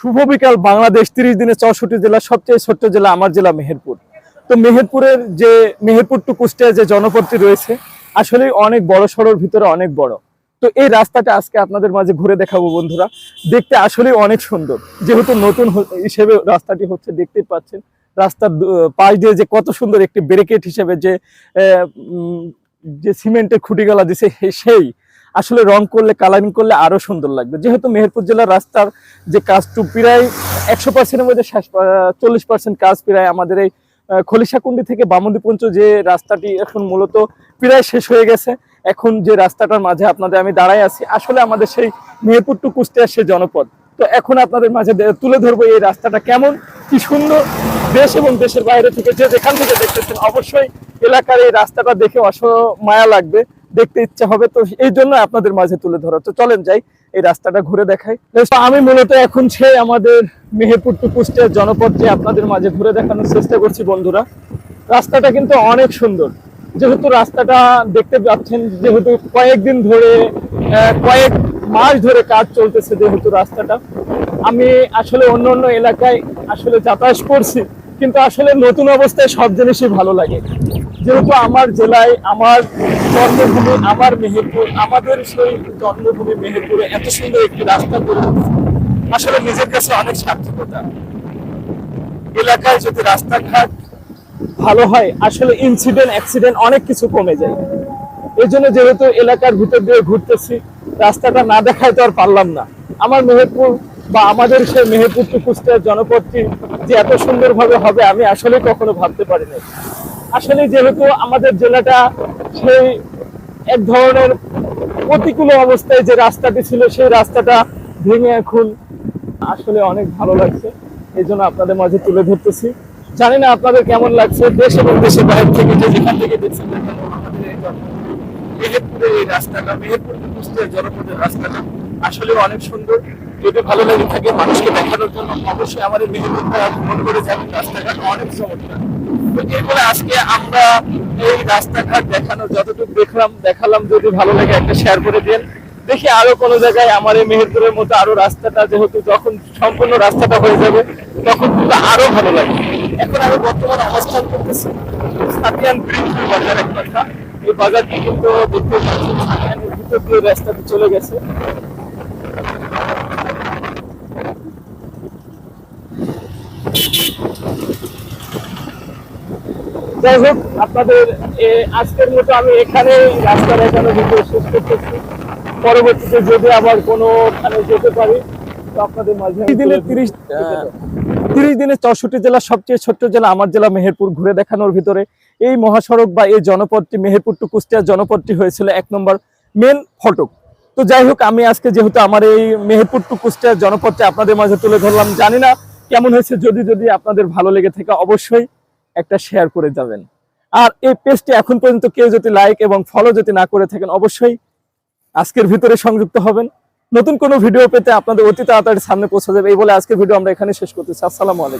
শুভ বিকাল, বাংলাদেশ তিরিশ দিনে চৌষট্টি জেলা, সবচেয়ে ছোট্ট জেলা আমার জেলা মেহেরপুর। তো মেহেরপুরের যে মেহেরপুর টু কুষ্টিয়া যে জনপদটি রয়েছে, আসলে অনেক বড় সড়োর ভিতরে অনেক বড়। তো এই রাস্তাটা আজকে আপনাদের মাঝে ঘুরে দেখাবো বন্ধুরা। দেখতে আসলে অনেক সুন্দর। যেহেতু নতুন হিসেবে রাস্তাটি হচ্ছে দেখতে পাচ্ছেন, রাস্তার পাশ দিয়ে যে কত সুন্দর একটি ব্যারিকেড হিসেবে যে যে সিমেন্টের খুঁটিগুলা দিছে, সেই আসলে রং করলে কালারিং করলে আরও সুন্দর লাগবে। যেহেতু মেহেরপুর জেলার রাস্তার যে কাজটু প্রায় একশো পার্সেন্টের মধ্যে চল্লিশ পার্সেন্ট কাজ প্রায় আমাদের এই খলিশাকুন্ডি থেকে বামন্দি পঞ্চ যে রাস্তাটি এখন মূলত প্রায় শেষ হয়ে গেছে। এখন যে রাস্তাটার মাঝে আপনাদের আমি দাঁড়াই আছি, আসলে আমাদের সেই মেহেরপুর টু কুষ্টিয়ার সেই জনপদ। তো এখন আপনাদের মাঝে তুলে ধরবো এই রাস্তাটা কেমন, কি সুন্দর, দেশ এবং দেশের বাইরে থেকে যে যেখান থেকে দেখতেছেন, অবশ্যই এলাকার এই রাস্তাটা দেখে অসমায়া লাগবে, দেখতে ইচ্ছা হবে, তো এই জন্য আপনাদের মাঝে তুলে ধরা। তো চলেন যাই, এই রাস্তাটা ঘুরে দেখাই। আমি মূলত এখন সে আমাদের মেহেরপুর টু জনপদ যে আপনাদের মাঝে ঘুরে দেখানোর চেষ্টা করছি, বন্ধুরা। রাস্তাটা কিন্তু অনেক সুন্দর। যেহেতু রাস্তাটা দেখতে পাচ্ছেন, যেহেতু কয়েকদিন ধরে কয়েক মাস ধরে কাজ চলতেছে যেহেতু রাস্তাটা। আমি আসলে অন্য অন্য এলাকায় আসলে যাতায়াত করছি, কিন্তু আসলে নতুন অবস্থায় সব জিনিসই ভালো লাগে। যেহেতু আমার জেলায়, আমার জন্মভূমি, আমার মেহেরপুর, আমাদের সেই জন্মভূমি মেহেরপুরে এত সুন্দর একটি রাস্তা করে আসলে নিজের কাছে অনেক সার্থকতা। এলাকায় যদি রাস্তাঘাট ভালো হয়, আসলে ইনসিডেন্ট অ্যাক্সিডেন্ট অনেক কিছু কমে যায়। এই জন্য যেহেতু এলাকার ভিতর দিয়ে ঘুরতেছি, রাস্তাটা না দেখায় তো আর পারলাম না। আমার মেহেরপুর বা আমাদের সেই মেহেরপুর টু কুষ্টিয়ার জনপদটি যে এত সুন্দরভাবে হবে, আমি আসলে কখনো ভাবতে পারিনি। আসলে যেহেতু আমাদের জেলাটা সেই এক ধরনের প্রতিকূল অবস্থায় যে রাস্তাটি ছিল, সেই রাস্তাটা ভেঙে এখন আসলে অনেক ভালো লাগছে। এই জন্য আপনাদের মাঝে তুলে ধরতেছি। জানি না আপনাদের কেমন লাগছে, দেশ এবং দেশের বাইরে থেকে যেখান থেকে দেখছেন মেহেরপুরের এই রাস্তাটা, মেহেরপুর জনপদের রাস্তাটা আসলে অনেক সুন্দর। যদি ভালো লেগে থাকে মানুষকে দেখানোর জন্য অবশ্যই আমাদের মেহেরপুরটা ভ্রমণ করে যাবেন, রাস্তাঘাট অনেক চমৎকার। তো এরপরে আজকে আমরা এই রাস্তাঘাট দেখানো যতটুকু দেখলাম, দেখালাম, যদি ভালো লাগে একটা শেয়ার করে দেন দেখি আরও কোনো জায়গায় আমার এই মেহেরপুরের মতো আরও রাস্তাটা যেহেতু যখন সম্পূর্ণ রাস্তাটা হয়ে যাবে, তখন কিন্তু আরও ভালো লাগে এখন আমি বর্তমানে অবস্থান করতেছি সাতিয়ান বাজার এক কথা এই বাজারটি কিন্তু দেখতে সাতিয়ানের ভিতর দিয়ে রাস্তাটি চলে গেছে। যাই হোক আপনাদের আজকের মতো আমি এখানে রাস্তা দেখানো ভিডিও শেষ করতেছি। পরবর্তীতে যদি আবার যেতে পারি তো আপনাদের মাঝে দিনে তিরিশ তিরিশ দিনে চৌষট্টি জেলার সবচেয়ে ছোট্ট জেলা আমার জেলা মেহেরপুর ঘুরে দেখানোর ভিতরে। এই মহাসড়ক বা এই জনপদটি মেহেরপুর টু জনপদটি হয়েছিল এক নম্বর মেন ফটক। তো যাই হোক আমি আজকে যেহেতু আমার এই মেহেরপুর টু কুষ্টিয়ার জনপদটি আপনাদের মাঝে তুলে ধরলাম জানি না কেমন হয়েছে যদি যদি আপনাদের ভালো লেগে থাকে অবশ্যই একটা শেয়ার করে যাবেন। আর এই পেজটি এখন পর্যন্ত কেউ যদি লাইক এবং ফলো যদি না করে থাকেন, অবশ্যই আজকের ভিতরে সংযুক্ত হবেন। নতুন কোনো ভিডিও পেতে আপনাদের অতি তাড়াতাড়ি সামনে পৌঁছে যাবে। এই বলে আজকের ভিডিও আমরা এখানে শেষ করতেছি। আসসালামু আলাইকুম।